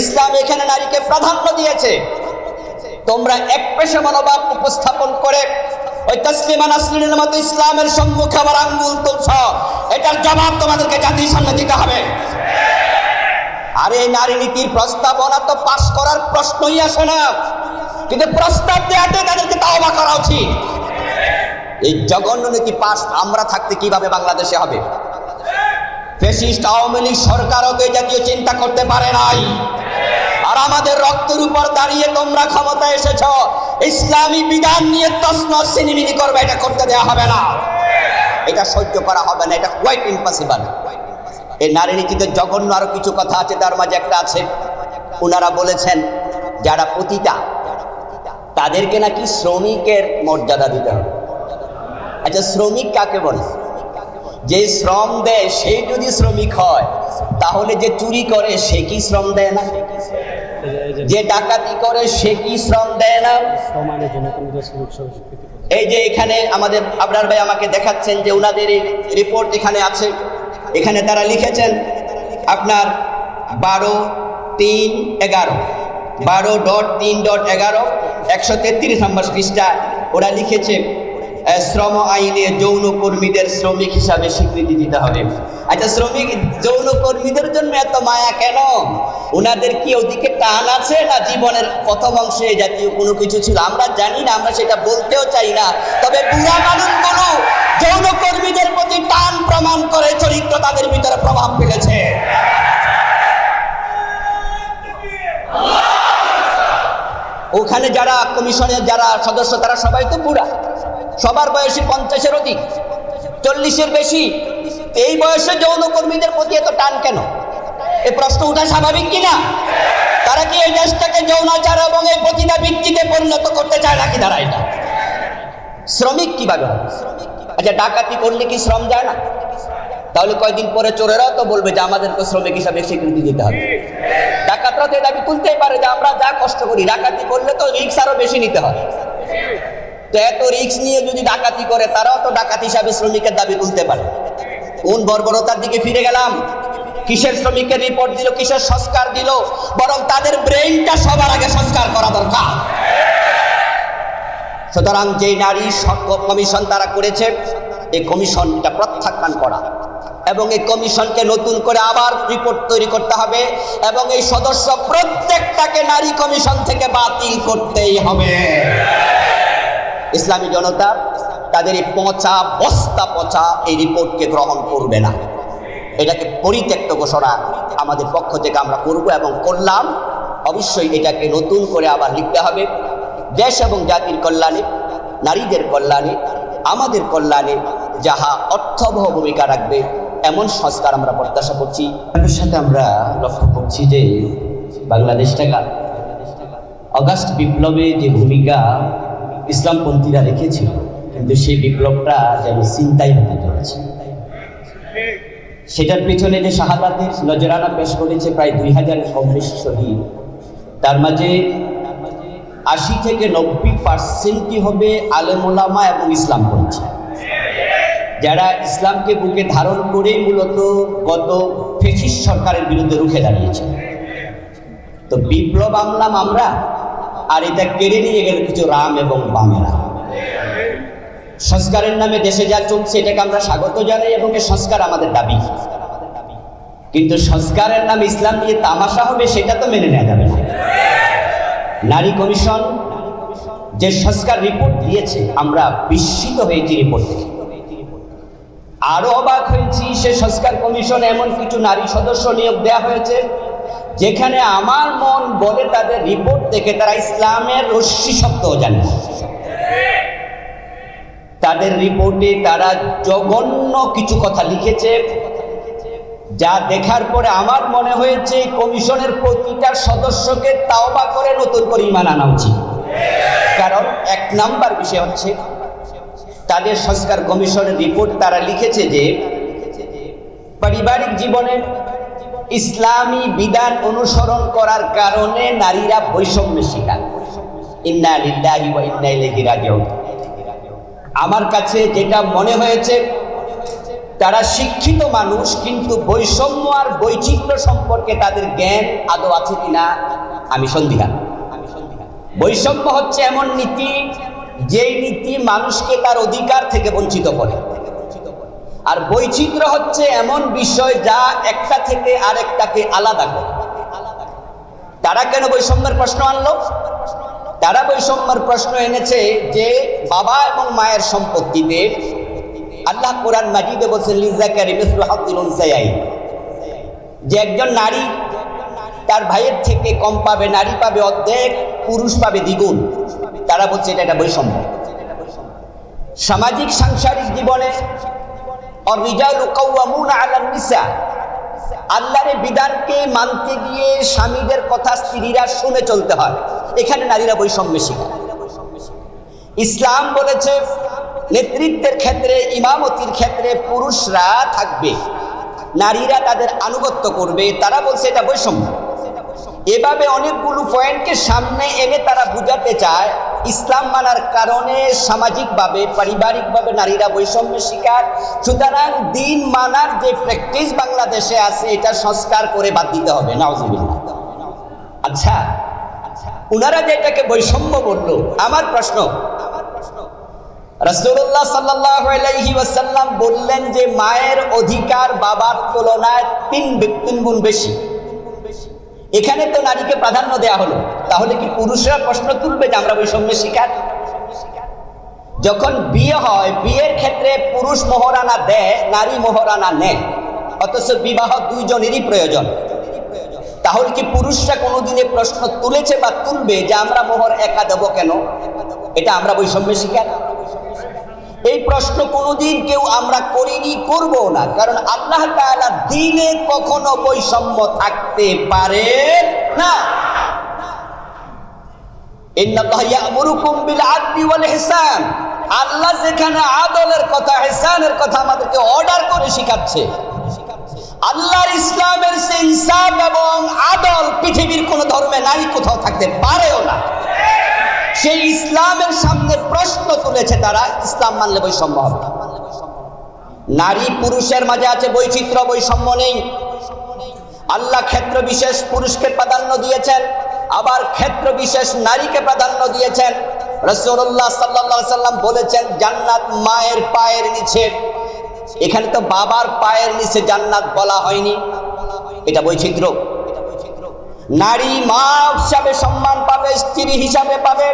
ইসলাম এখানে নারীকে প্রাধান্য দিয়েছে। তোমরা এক পেশা মনোভাব উপস্থাপন করে ওই তসলিমা নাসরিনের মতো ইসলামের সম্মুখে আবার আঙ্গুল তুলছ। এটার জবাব তোমাদেরকে জাতির সামনে দিতে হবে। আর নারী নীতির প্রস্তাবনা তো পাশ করার প্রশ্নই আসে না। কিন্তু প্রস্তাব দেওয়াতে তাদেরকে তাওবা করা উচিত। এই জঘন্য নীতি পাশ আমরা থাকতে কীভাবে বাংলাদেশে হবে? ফেসিস্ট আওয়ামী লীগ সরকারও জাতীয় চিন্তা করতে পারে নাই। আমাদের রক্তের উপর দাঁড়িয়ে তোমরা ক্ষমতা এসেছ। ইসলামী বিধান নিয়ে তসন সিনিমিনি করবে, এটা করতে দেওয়া হবে না। এটা সহ্য করা হবে না, এটা কোয়াইট ইম্পসিবল এই নারী নীতিতে জঘন্য আরও কিছু কথা আছে, তার মাঝে একটা আছে। ওনারা বলেছেন, যারা পতিতা, তাদেরকে নাকি শ্রমিকের মর্যাদা দিতে হবে। আচ্ছা শ্রমিক কাকে বলে? যে শ্রম দেয় সেই যদি শ্রমিক হয়, তাহলে যে চুরি করে, সে কি শ্রম দেয় না? যে ডাকাতি করে সে কি শ্রম দেয় না? এই যে এখানে আমাদের আবরার ভাই আমাকে দেখাচ্ছেন যে ওনাদের এই রিপোর্ট এখানে আছে। এখানে তারা লিখেছেন আপনার বারো তিন এগারো। বারো ডট তিন ডট এগারো একশো তেত্রিশ নম্বর পৃষ্ঠা ওরা লিখেছে শ্রম আইনে যৌন কর্মীদের শ্রমিক হিসাবে স্বীকৃতি দিতে হবে। আচ্ছা শ্রমিক যৌন কর্মীদের জন্য এত মায়া কেন? ওনাদের কি ওদিকে টান আছে না জীবনের প্রথম অংশে জাতীয় কোনো কিছু ছিল? আমরা জানি না, আমরা সেটা বলতেও চাই না। তবে বুড়া মানুষ বলো যৌন কর্মীদের প্রতি টান প্রমাণ করে চরিত্র তাদের ভিতরে প্রভাব ফেলেছে। ওখানে যারা কমিশনের যারা সদস্য, তারা সবাই তো বুড়া। সবার বয়সী পঞ্চাশের অধিক, চল্লিশের বেশি, এই বয়সে যৌন কর্মীদের প্রতি এত টান কেন? এ প্রশ্ন ওঠা স্বাভাবিক কিনা? তারা কি এই দেশটাকে যৌনাচার এবং এই প্রতিটা ভিত্তিতে পরিণত করতে চায় নাকি তারা এটা? শ্রমিক কীভাবে? আচ্ছা ডাকাতি করলে কি শ্রম যায় না? তাহলে কয়দিন পরে চোরেরাও তো বলবে যে আমাদেরকে শ্রমিক হিসাবে স্বীকৃতি দিতে হবে। ডাকাতরা তো এটা তুলতেই পারে যে আমরা যা কষ্ট করি, ডাকাতি করলে তো রিক্স আরও বেশি নিতে হয় তো এত রিক্স নিয়ে যদি ডাকাতি করে, তারাও তো ডাকাতি হিসাবে শ্রমিকের দাবি তুলতে পারে। কোন বর্বরতার দিকে ফিরে গেলাম? কিসের শ্রমিকের রিপোর্ট দিল, কিসের সংস্কার দিল? বরং তাদের ব্রেইনটা সবার আগে সংস্কার করা দরকার। সুতরাং যে নারী কমিশন তারা করেছে, এই কমিশনটা প্রত্যাখ্যান করা। এবং এই কমিশনকে নতুন করে আবার রিপোর্ট তৈরি করতে হবে এবং এই সদস্য প্রত্যেকটাকে নারী কমিশন থেকে বাতিল করতেই হবে। ইসলামী জনতা তাদের এই পচা বস্তা পচা এই রিপোর্টকে গ্রহণ করবে না। এটাকে পরিত্যক্ত ঘোষণা আমাদের পক্ষ থেকে আমরা করব এবং করলাম। অবশ্যই এটাকে নতুন করে আবার লিখতে হবে। দেশ এবং জাতির কল্যাণে, নারীদের কল্যাণে, আমাদের কল্যাণে যাহা অর্থবহ ভূমিকা রাখবে, এমন সংস্কার আমরা প্রত্যাশা করছি। এর সাথে আমরা লক্ষ্য করছি যে বাংলাদেশটাকা, অগাস্ট বিপ্লবে যে ভূমিকা ইসলামপন্থীরা রেখেছিল, কিন্তু সেই বিপ্লবটা যেন চিন্তাই হতে চলেছে সেটার পেছনে যে শাহাদাতের নজরানা পেশ করেছে প্রায় দুই হাজার কম শহীদ, তার মাঝে আশি থেকে নব্বই পার্সেন্টই হবে আলেমোলামা এবং ইসলামপন্থী। যারা ইসলামকে বুকে ধারণ করেই মূলত গত ফেসিস সরকারের বিরুদ্ধে রুখে দাঁড়িয়েছে। তো বিপ্লব আমলাম আমরা আর এটা কেড়ে নিয়ে গেল কিছু রাম এবং বামেরা। সংস্কারের নামে দেশে যা চলছে, এটাকে আমরা স্বাগত জানাই এবং এই সংস্কার আমাদের দাবি। কিন্তু সংস্কারের নামে ইসলাম নিয়ে তামাশা হবে, সেটা তো মেনে নেওয়া যাবে নারী কমিশন যে সংস্কার রিপোর্ট দিয়েছে, আমরা বিস্মিত হয়েছি রিপোর্ট আরও অবাক হয়েছি, সে সংস্কার কমিশন এমন কিছু নারী সদস্য নিয়োগ দেওয়া হয়েছে যেখানে আমার মন বলে তাদের রিপোর্ট দেখে তারা ইসলামের রশ্মি শব্দও জানে। তাদের রিপোর্টে তারা জঘন্য কিছু কথা লিখেছে, যা দেখার পরে আমার মনে হয়েছে কমিশনের প্রতিটা সদস্যকে তাওবা করে নতুন করে ইমান আনা উচিত কারণ এক নাম্বার বিষয় হচ্ছে, তাদের সংস্কার কমিশনের রিপোর্ট তারা লিখেছে যে, পারিবারিক জীবনে ইসলামী বিধান অনুসরণ করার কারণে নারীরা বৈষম্যের শিকার আমার কাছে যেটা মনে হয়েছে, তারা শিক্ষিত মানুষ, কিন্তু বৈষম্য আর বৈচিত্র্য সম্পর্কে তাদের জ্ঞান আদৌ আছে কিনা, আমি সন্দিহান। বৈষম্য হচ্ছে এমন নীতি, যেই নীতি মানুষকে তার অধিকার থেকে বঞ্চিত করে। আর বৈচিত্র্য হচ্ছে এমন বিষয় যা একটা থেকে আরেকটাকে আলাদা করে। তারা কেন বৈষম্যের প্রশ্ন আনলো? তারা বৈষম্যের প্রশ্ন এনেছে যে বাবা এবং মায়ের সম্পত্তিতে আল্লাহ কোরআন মাজিদে বলছেন লিজাকারি যে একজন নারী তার ভাইয়ের থেকে কম পাবে, নারী পাবে অর্ধেক, পুরুষ পাবে দ্বিগুণ। তারা বলছে, এটা একটা বৈষম্য। সামাজিক, সাংসারিক জীবনে আল্লাহর বিধানকে মানতে গিয়ে স্বামীদের কথা স্ত্রীরা শুনে চলতে হয়। এখানে নারীরা বৈষম্য শিখায় ইসলাম বলেছে, নেতৃত্বের ক্ষেত্রে, ইমামতির ক্ষেত্রে পুরুষরা থাকবে। নারীরা তাদের আনুগত্য করবে, তারা বলছে এটা বৈষম্য। এভাবে অনেকগুলো পয়েন্টকে সামনে এনে তারা বুঝাতে চায় ইসলাম মানার কারণে সামাজিকভাবে, পারিবারিকভাবে নারীরা বৈষম্য শিকার। সুতরাং দিন মানার যে প্র্যাকটিস বাংলাদেশে আছে, এটা সংস্কার করে বাদ দিতে হবে। নাওজুবিল্লাহ আচ্ছা উনারা যে এটাকে বৈষম্য বলল, আমার প্রশ্ন। রসুল্লাহ ওয়াসাল্লাম বললেন যে, মায়ের অধিকার বাবার তুলনায় তিন তিন গুণ বেশি। এখানে তো নারীকে প্রাধান্য দেয়া হলো। তাহলে কি পুরুষরা প্রশ্ন তুলবে যে আমরা বৈষম্য শিকার? যখন বিয়ে হয়, বিয়ের ক্ষেত্রে পুরুষ মোহরানা দেয়, নারী মোহরানা নেয়। অথচ বিবাহ দুইজনেরই প্রয়োজন। তাহলে কি পুরুষরা কোনোদিনে প্রশ্ন তুলেছে বা তুলবে যে আমরা মোহর একা দেবো কেন? এটা আমরা বৈষম্য শিকার? এই প্রশ্ন কোনোদিন কেউ আমরা করিনি, করব না। কারণ আল্লাহ তাআলা দিনে কখনো বৈষম্য থাকতে পারে না। আল্লাহ যেখানে আদলের কথা, ইহসানের কথা আমাদেরকে অর্ডার করে শেখাচ্ছে। আল্লাহর ইসলামের সে ইনসাফ এবং আদল পৃথিবীর কোন ধর্মে নাই, কোথাও থাকতে পারেও না। সেই ইসলামের সামনে প্রশ্ন তুলেছে তারা, ইসলাম মানলে বৈষম্য হবে নারী পুরুষের মাঝে আছে বৈচিত্র্য, বৈষম্য নেই। আল্লাহ ক্ষেত্র বিশেষ পুরুষকে প্রাধান্য দিয়েছেন, আবার ক্ষেত্র বিশেষ নারীকে প্রাধান্য দিয়েছেন। রসুল্লাহ সাল্লাহ সাল্লাম বলেছেন, জান্নাত মায়ের পায়ের নিচে। এখানে তো বাবার পায়ের নিচে জান্নাত বলা হয়নি। এটা বৈচিত্র্য। নারী মা হিসাবে সম্মান পাবে স্ত্রী হিসাবে পাবে।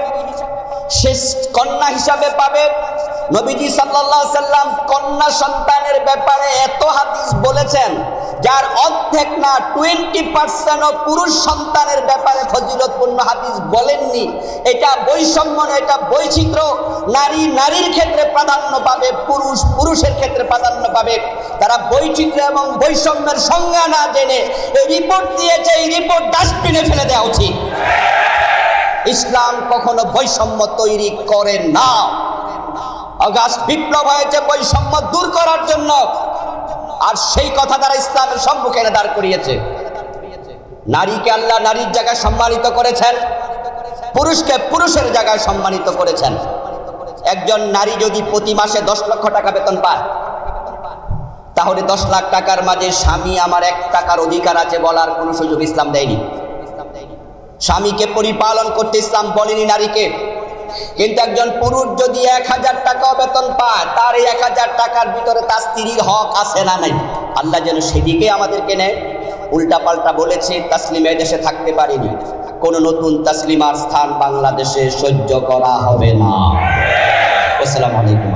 শেষ কন্যা হিসাবে পাবে। নবীজি আলাইহি সাল্লাম কন্যা সন্তানের ব্যাপারে এত হাদিস বলেছেন যার অর্ধেক না টোয়েন্টি পার্সেন্টও পুরুষ সন্তানের ব্যাপারে ফজিলতপূর্ণ হাদিস বলেননি। এটা বৈষম্য না, এটা বৈচিত্র্য। নারী নারীর ক্ষেত্রে প্রাধান্য পাবে পুরুষ পুরুষের ক্ষেত্রে প্রাধান্য পাবে। তারা বৈচিত্র্য এবং বৈষম্যের সংজ্ঞা না জেনে এই রিপোর্ট দিয়েছে এই রিপোর্ট ডাস্টবিনে ফেলে দেওয়া উচিত। ইসলাম কখনো বৈষম্য তৈরি করে না। অগাস্ট বিপ্লব হয়েছে বৈষম্য দূর করার জন্য। আর সেই কথা তারা ইসলামের সম্মুখে দাঁড় করিয়েছে। নারীকে আল্লাহ নারীর জায়গায় সম্মানিত করেছেন। পুরুষকে পুরুষের জায়গায় সম্মানিত করেছেন। একজন নারী যদি প্রতি মাসে দশ লক্ষ টাকা বেতন পায়, তাহলে দশ লাখ টাকার মাঝে স্বামী আমার এক টাকার অধিকার আছে বলার কোনো সুযোগ ইসলাম দেয়নি। স্বামীকে পরিপালন করতে ইসলাম বলেনি নারীকে। কিন্তু একজন পুরুষ যদি এক হাজার টাকা বেতন পায়, তার এই এক হাজার টাকার ভিতরে তার স্ত্রীর হক আছে না নাই? আল্লাহ যেন সেদিকে আমাদেরকে নেয়। উল্টা পাল্টা বলেছে, তাসলিমে দেশে থাকতে পারিনি। কোনো নতুন তাসলিমার স্থান বাংলাদেশে সহ্য করা হবে না। আসসালামু আলাইকুম।